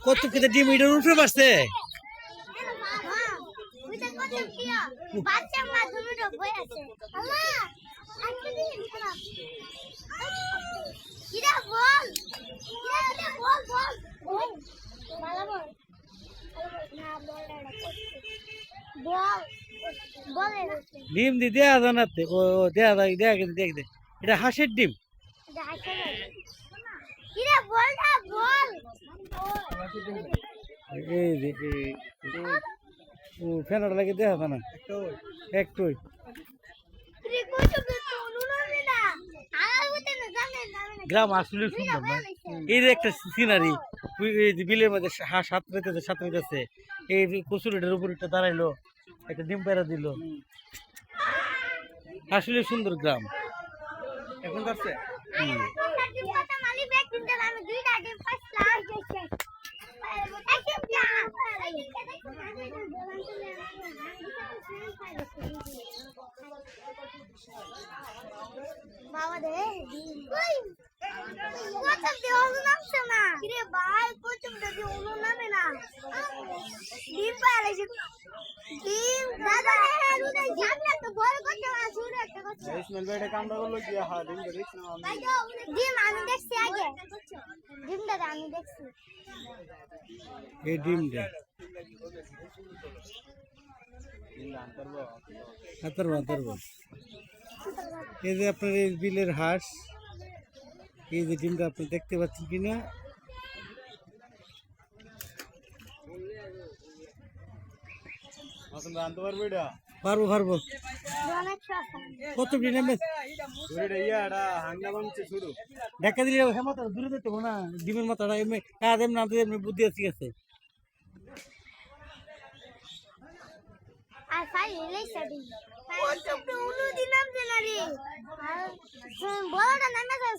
কত কেটে ডিম এটার উপরে পারছে ডিম দি দেয়া জানাতে ও দেয়া কিন্তু দেখ দে এটা হাঁসের ডিম। বল। এই যে ফেনার লাগে দেয়া জানা একটুই। গ্রাম আসলে সুন্দর না? এই যে একটা সিনারি এই যে বিলের মধ্যে হাঁস সাত রেতেছে সাত রেতেছে এই যে কচুরিটার উপর একটা দাঁড়াইলো একটা ডিম পেড়া দিল। আসলে সুন্দর গ্রাম। এখন যাচ্ছে? বাবা কোথাও নামছে না কিরে ভাই যদি উনো নামে না? ইসমাইল ভাই এটা কামড়া করল কি হ্যাঁ ডিম ধরে ইসলাম আমি ডিম আমি দেখছি আগে ডিম দাদা আমি দেখছি এই ডিমটা হাতারবো হাতারবো এই যে আপনার এই বিলের হাঁস এই যে ডিমটা আপনি দেখতে পাচ্ছেন কিনা আসলে আনতে পারব এটা পারব পারব কত ডিম নেবে দেখা দিলে হ্যাঁ মাথা দূরে যেতে না? ডিমের মাথাটা এমনি কাজ এমনি এমনি বুদ্ধি আছে গেছে আর ফাই এলেই সাডি কত উনু দিনাম জেনারি আর বড়টা নামে যায়